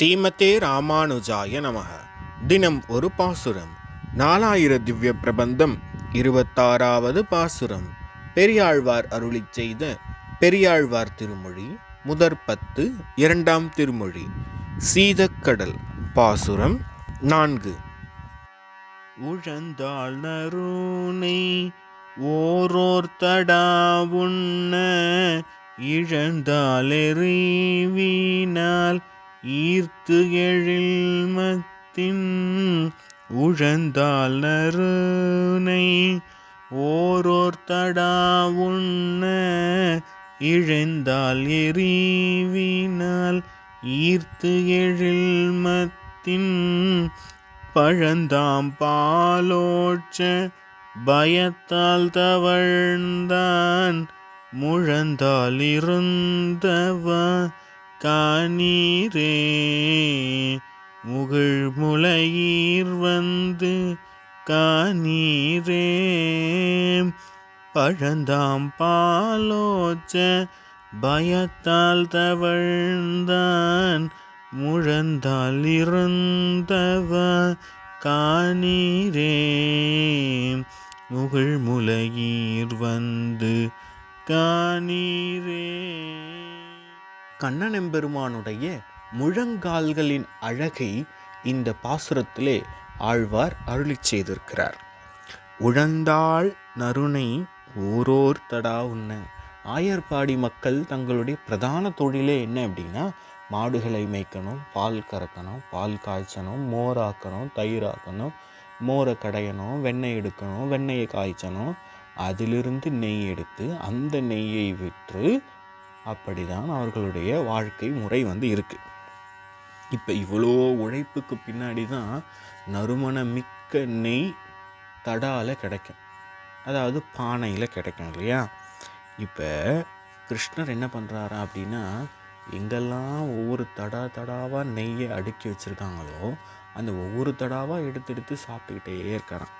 ஸ்ரீமதே ராமானுஜாய நமக. தினம் ஒரு பாசுரம். நாலாயிர திவ்ய பிரபந்தம் இருபத்தாறாவது பாசுரம். பெரியாழ்வார் அருளிச் செய்த பெரியாழ்வார் திருமொழி முதற் பத்து இரண்டாம் திருமொழி. சீதக்கடல் பாசுரம் நான்கு. உழந்தாள் நருணை ஓரோர் தடா உண்ண இழந்தாலெறிவினால் ஈர்த்து எழில்மத்தின் உழந்தால் ஓரோர் தடா உண்ண இழந்தால் எறிவினால் ஈர்த்து எழில்மத்தின் பழந்தாம் பாலோட்ச பயத்தால் தவழ்ந்தான் முழந்தால் இருந்தவ காணீரே. முகிழ் முளையீர் வந்து காணீரே. பழந்தாம் பாலோச்ச பயத்தால் தவழ்ந்தான். முழந்தால் இருந்தவ காணீரே. முகிழ் முளையீர் வந்து காணீரே. கண்ணன் எம்பெருமானுடைய முழங்கால்களின் அழகை இந்த பாசுரத்திலே ஆழ்வார் அருளிச் செய்திருக்கிறார். உழந்தாள் நறுணை ஓரோர் தடா உண்ண ஆயர்பாடி மக்கள் தங்களுடைய பிரதான தொழிலே என்ன அப்படின்னா மாடுகளை மேய்க்கணும் பால் கறக்கணும் பால் காய்ச்சணும் மோராக்கணும் தயிராக்கணும் மோரை கடையணும் வெண்ணெய் எடுக்கணும் வெண்ணெயை காய்ச்சணும் அதிலிருந்து நெய் எடுத்து அந்த நெய்யை விற்று அப்படிதான் அவர்களுடைய வாழ்க்கை முறை வந்து இருக்குது இப்போ இவ்வளோ உழைப்புக்கு பின்னாடி தான் நறுமண மிக்க நெய் தடால கிடைக்கும். அதாவது பானையில் கிடைக்கும் இல்லையா? இப்போ கிருஷ்ணர் என்ன பண்ணுறாரா அப்படின்னா எங்கெல்லாம் ஒவ்வொரு தடா தடாவாக நெய்யை அடுக்கி வச்சுருக்காங்களோ அந்த ஒவ்வொரு தடாவாக எடுத்து எடுத்து சாப்பிட்டுக்கிட்டே இருக்காராம்.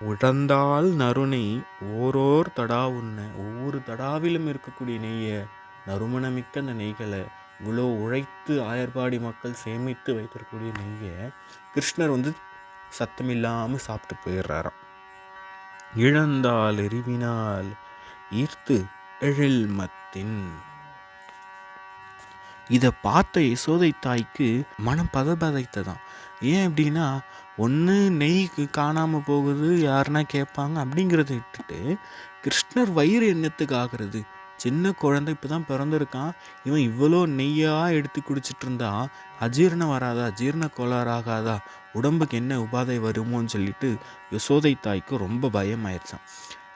உழந்தால் நறுணை ஓரோர் தடா உண்ண ஒவ்வொரு தடாவிலும் இருக்கக்கூடிய நெய்யை நறுமணமிக்க அந்த நெய்களை இவ்வளோ உழைத்து ஆயர்பாடி மக்கள் சேமித்து வைத்திருக்கக்கூடிய நெய்யை கிருஷ்ணர் வந்து சத்தமில்லாமல் சாப்பிட்டு போயிடுறாராம். இழந்தால் எரிவினால் ஈர்த்து எழில்மத்தின் இதை பார்த்த யசோதை தாய்க்கு மனம் பதபதைத்ததான் ஏன் அப்படின்னா ஒன்று நெய் காணாமல் போகுது யாருன்னா கேட்பாங்க அப்படிங்கிறத விட்டுட்டு கிருஷ்ணர் வயிறு என்னத்துக்கு ஆகிறது? சின்ன குழந்தை இப்போ தான் பிறந்திருக்கான். இவன் இவ்வளோ நெய்யாக எடுத்து குடிச்சிட்டு இருந்தா அஜீரணம் வராதா ஜீரண கோளாறாகாதா உடம்புக்கு என்ன உபாதை வருமோன்னு சொல்லிட்டு யசோதை தாய்க்கு ரொம்ப பயமாயிருச்சான்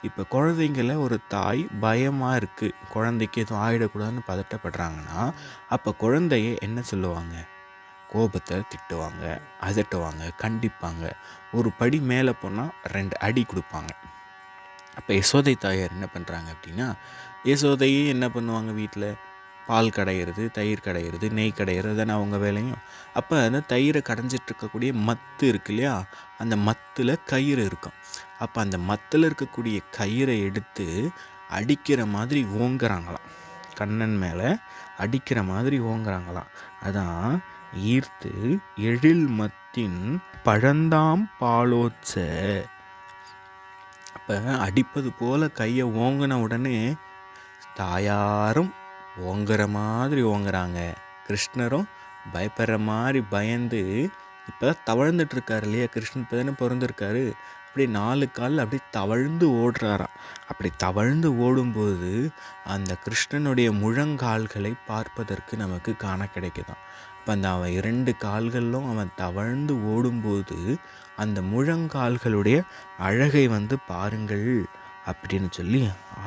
இப்போ குழந்தைங்கள ஒரு தாய் பயமாக இருக்குது குழந்தைக்கு எதுவும் ஆகிடக்கூடாதுன்னு பதட்டப்படுறாங்கன்னா அப்போ குழந்தைய என்ன சொல்லுவாங்க? கோபத்தை திட்டுவாங்க அதட்டுவாங்க கண்டிப்பாங்க. ஒரு படி மேலே போனால் ரெண்டு அடி கொடுப்பாங்க. அப்போ யசோதை தாயார் என்ன பண்ணுறாங்க அப்படின்னா யசோதையே என்ன பண்ணுவாங்க வீட்டில் பால் கடையிறது தயிர் கடையிறது நெய் கடையிறது தானே அவங்க வேலையும்? அப்போ அந்த தயிரை கடைஞ்சிட்டு இருக்கக்கூடிய மத்து இருக்கு இல்லையா? அந்த மத்தில் கயிறு இருக்கும். அப்போ அந்த மத்தில் இருக்கக்கூடிய கயிறை எடுத்து அடிக்கிற மாதிரி ஓங்குறாங்களாம். கண்ணன் மேலே அடிக்கிற மாதிரி ஓங்குறாங்களாம். அதான் ஈர்த்து எழில் மத்தின் பழந்தாம் பாலோச்ச அப்போ அடிப்பது போல் கையை ஓங்கின உடனே தாயாரும் ஓங்குற மாதிரி ஓங்குறாங்க. கிருஷ்ணரும் பயப்படுற மாதிரி பயந்து இப்போ தவழ்ந்துட்டு இருக்காரு இல்லையா கிருஷ்ணன்? இப்போ தானே பிறந்திருக்காரு. அப்படி நாலு காலில் அப்படி தவழ்ந்து ஓடுறாராம். அப்படி தவழ்ந்து ஓடும்போது அந்த கிருஷ்ணனுடைய முழங்கால்களை பார்ப்பதற்கு நமக்கு காண கிடைக்குதாம். அப்போ அந்த அவன் இரண்டு கால்களிலும் அவன் தவழ்ந்து ஓடும்போது அந்த முழங்கால்களுடைய அழகை வந்து பாருங்கள் அப்படின்னு சொல்லி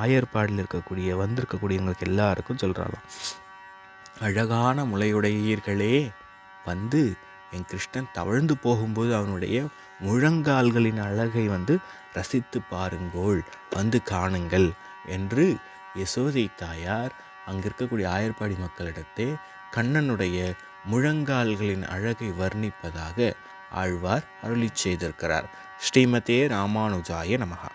ஆயர்பாடில் இருக்கக்கூடிய வந்திருக்கக்கூடியவங்களுக்கு எல்லாருக்கும் சொல்கிறாளாம் அழகான முளையுடையீர்களே வந்து என் கிருஷ்ணன் தவழ்ந்து போகும்போது அவனுடைய முழங்கால்களின் அழகை வந்து ரசித்து பாருங்கோள் வந்து காணுங்கள் என்று யசோதை தாயார் அங்கே இருக்கக்கூடிய ஆயர்பாடி மக்களிடத்தே கண்ணனுடைய முழங்கால்களின் அழகை வர்ணிப்பதாக ஆழ்வார் அருளி செய்திருக்கிறார். ஸ்ரீமதே ராமானுஜாய நமகா